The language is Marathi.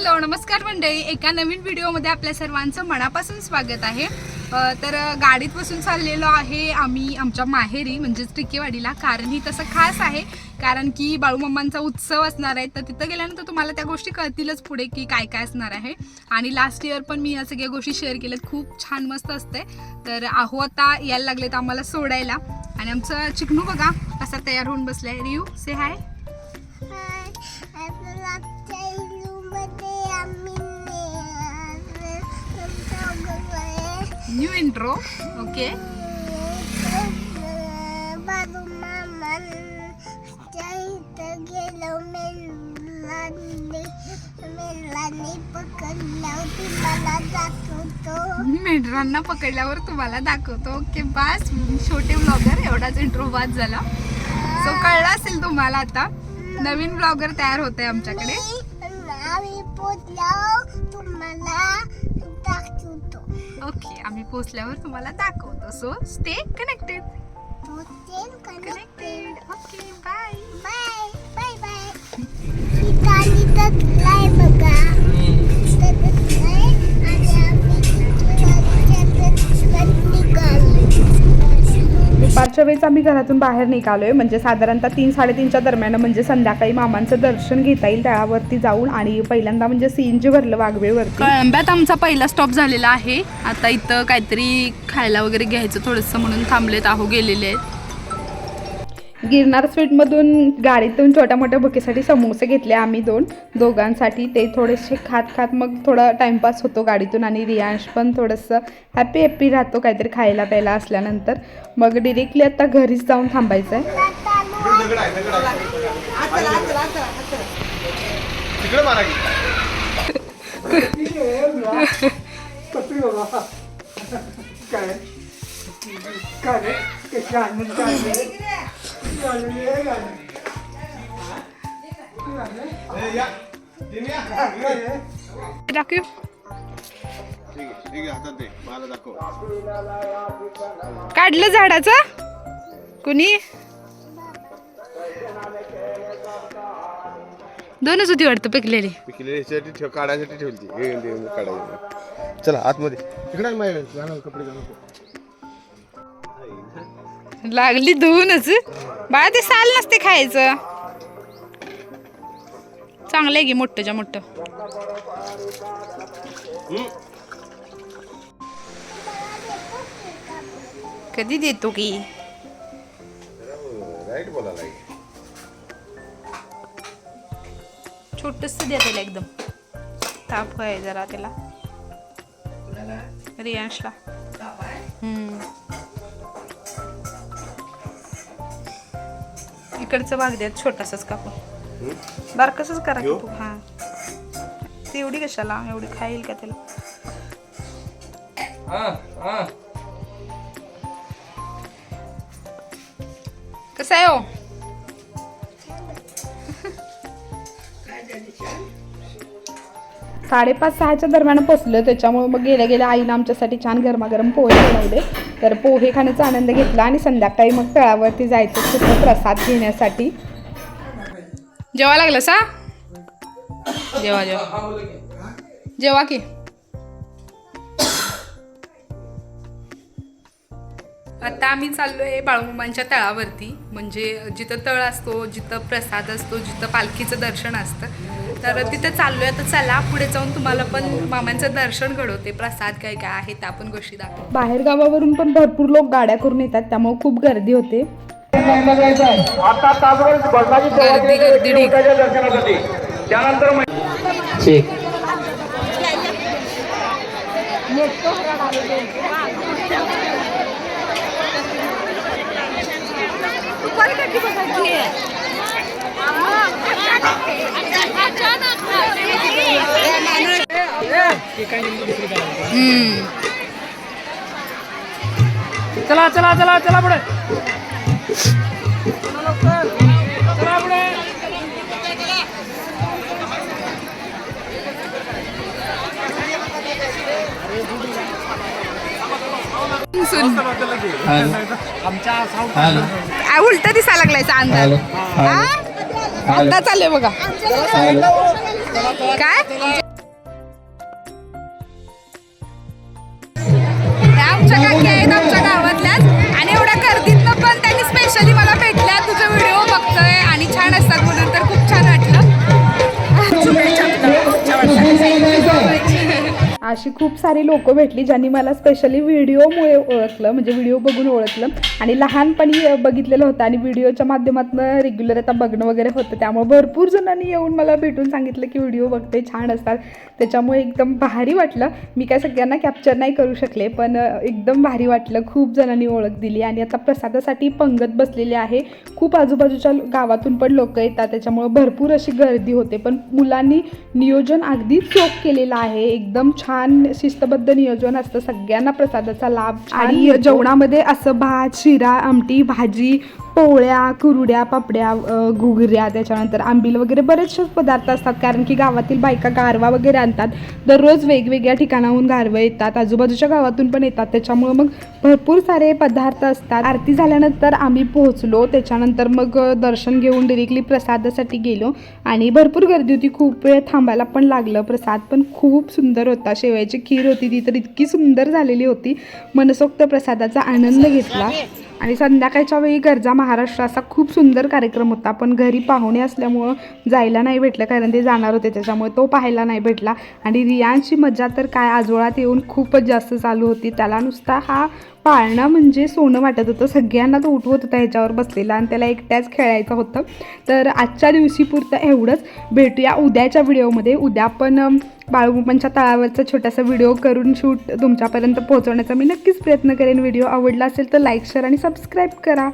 हॅलो नमस्कार मंडळी. एका नवीन व्हिडिओमध्ये आपल्या सर्वांचं मनापासून स्वागत आहे. तर गाडीत बसून चाललेलो आहे आम्ही आमच्या माहेरी म्हणजेच टिकेवाडीला. कारण ही तसं खास आहे. कारण की बाळूमामांचा उत्सव असणार आहे. तर तिथं गेल्यानंतर तुम्हाला त्या गोष्टी कळतीलच पुढे की काय काय असणार आहे. आणि लास्ट इयर पण मी या सगळ्या गोष्टी शेअर केल्यात. खूप छान मस्त असते तर आहो आता यायला लागले तर आम्हाला सोडायला. आणि आमचं चिकनू बघा कसा तयार होऊन बसलाय. रियू say hi new intro okay बाजू तुम्हाला दाखवतो मेंढरांना पकडल्यावर तुम्हाला दाखवतो. ओके बास. छोटे ब्लॉगर एवढाच इंट्रो बाद झाला. सो कळलं असेल तुम्हाला आता. नवीन ब्लॉगर तयार होत आहे आमच्याकडे. मी- तुम्हाला दाखवतो ओके आम्ही पोचल्यावर तुम्हाला दाखवतो. So stay connected connected okay bye bye निघालो वेळेस आम्ही घरातून बाहेर निघालोय. म्हणजे साधारणतः तीन साडेतीनच्या दरम्यान म्हणजे संध्याकाळी मामांचं दर्शन घेता येईल तळावरती जाऊन आणि पहिल्यांदा म्हणजे सीएनजी भरलं वाघवेवरती कळंब्यात आमचा पहिला स्टॉप झालेला आहे. आता इथं काहीतरी खायला वगैरे घ्यायचं थोडंसं म्हणून थांबलेत आहो गेलेले आहेत. गिरनार स्वीटमधून गाडीतून छोट्या मोठ्या भुकेसाठी समोसे घेतले आम्ही दोन. दोघांसाठी ते थोडेसे खात खात मग थोडा टाइमपास होतो गाडीतून आणि रियांश पण थोडंसं हॅपी हॅपी राहतो काहीतरी खायला प्यायला असल्यानंतर. मग डिरेक्टली आता घरीच जाऊन थांबायचं आहे काढलं झाडाचं? कुणी? दोनच होती वाटतं पिकलेली. पिकलेली काढायसाठी ठेवली काढायची चला आतमध्ये. तिकडे घालव कपडे लागली धुवूनच. बाळा ते साल नसते खायचं. चांगलं आहे की मोठंच्या मोठं. कधी देतो की? छोटस द्या त्याला एकदम. ताप आहे जरा त्याला. रियांशला. हम्म. इकडचं भाग द्या छोटासाच कापून बारकसच करा? कापू हा ते एवढी कशाला? एवढी खाईल का त्याला? कसं आहे हो? साडेपाच सहाच्या दरम्यान पोचलो त्याच्यामुळे मग गेल्या गेल्या आईनं आमच्यासाठी छान गरमागरम पोहे बनवले. तर पोहे खाण्याचा आनंद घेतला आणि संध्याकाळी मग तळावरती जायचं तिथं प्रसाद घेण्यासाठी. जेवा लागलं सा जेवा जेवा. जेवा की. आता आम्ही चाललोय बाळूमामांच्या तळावरती. म्हणजे जिथं तळ असतो जिथं प्रसाद असतो जिथं पालखीचं दर्शन असतं तर तिथं चाललोय. आता चला पुढे जाऊन तुम्हाला पण मामांचं दर्शन घडवते. प्रसाद काय काय आहे त्या पण गोष्टी दाखव बाहेर गावावरून पण भरपूर लोक गाड्या करून येतात त्यामुळे खूप गर्दी होते. गर्दी गर्दी ढीक. ठीक हम्म. चला चला चला चला पुढे. चला उलटा दिसा लागलायचा अंदाज. हा? आता चाललंय बघा. काय? अशी खूप सारी लोकं भेटली ज्यांनी मला स्पेशली व्हिडिओमुळे ओळखलं म्हणजे व्हिडिओ बघून ओळखलं. आणि लहानपणी बघितलेलं होतं आणि व्हिडिओच्या माध्यमातून रेग्युलर आता बघणं वगैरे होतं. त्यामुळे भरपूर जणांनी येऊन मला भेटून सांगितलं की व्हिडिओ बघते छान असतात. त्याच्यामुळे एकदम भारी वाटलं. मी काय सगळ्यांना कॅप्चर नाही करू शकले पण एकदम भारी वाटलं. खूप जणांनी ओळख दिली आणि आता प्रसादासाठी पंगत बसलेली आहे. खूप आजूबाजूच्या गावातून पण लोक येतात. त्याच्यामुळे भरपूर अशी गर्दी होते. पण मुलांनी नियोजन अगदी चोख केलेलं आहे. एकदम छान शिस्तबद्ध नियोजन असतं. सगळ्यांना प्रसादाचा लाभ आणि जेवणामध्ये असं भात शिरा आमटी भाजी पोळ्या कुरुड्या पापड्या घुगऱ्या त्याच्यानंतर आंबील वगैरे बरेचसे पदार्थ असतात. कारण की गावातील बायका गारवा वगैरे आणतात. दररोज वेगवेगळ्या ठिकाणाहून गारवं येतात. आजूबाजूच्या गावातून पण येतात. त्याच्यामुळं मग भरपूर सारे पदार्थ असतात. आरती झाल्यानंतर आम्ही पोहोचलो. त्याच्यानंतर मग दर्शन घेऊन डिरेक्टली प्रसादासाठी गेलो. आणि भरपूर गर्दी होती. खूप वेळ थांबायला पण लागलं. प्रसाद पण खूप सुंदर होता. शेवयाची खीर होती ती तर इतकी सुंदर झालेली होती. मनसोक्त प्रसादाचा आनंद घेतला. आणि संध्याकाळच्या वेळी गरजा महाराष्ट्र असा खूप सुंदर कार्यक्रम होता. पण घरी पाहुणे असल्यामुळं जायला नाही भेटलं कारण ते जाणार होते. त्याच्यामुळे तो पाहायला नाही भेटला. आणि रियांची मजा तर काय आजोळात येऊन खूपच जास्त चालू होती. त्याला नुसता हा पाळणा म्हणजे सोनं वाटत होतं. सगळ्यांना तो उठवत होता ह्याच्यावर बसलेला आणि त्याला एकट्याच खेळायचं होतं. तर आजच्या दिवशी पुरतं एवढंच. भेटूया उद्याच्या व्हिडिओमध्ये. उद्या पण बाळगुंपांच्या तळावरचा छोटासा व्हिडिओ करून शूट तुमच्यापर्यंत पोहोचवण्याचा मी नक्कीच प्रयत्न करेन. व्हिडिओ आवडला असेल तर लाईक शेअर आणि सबस्क्राईब करा.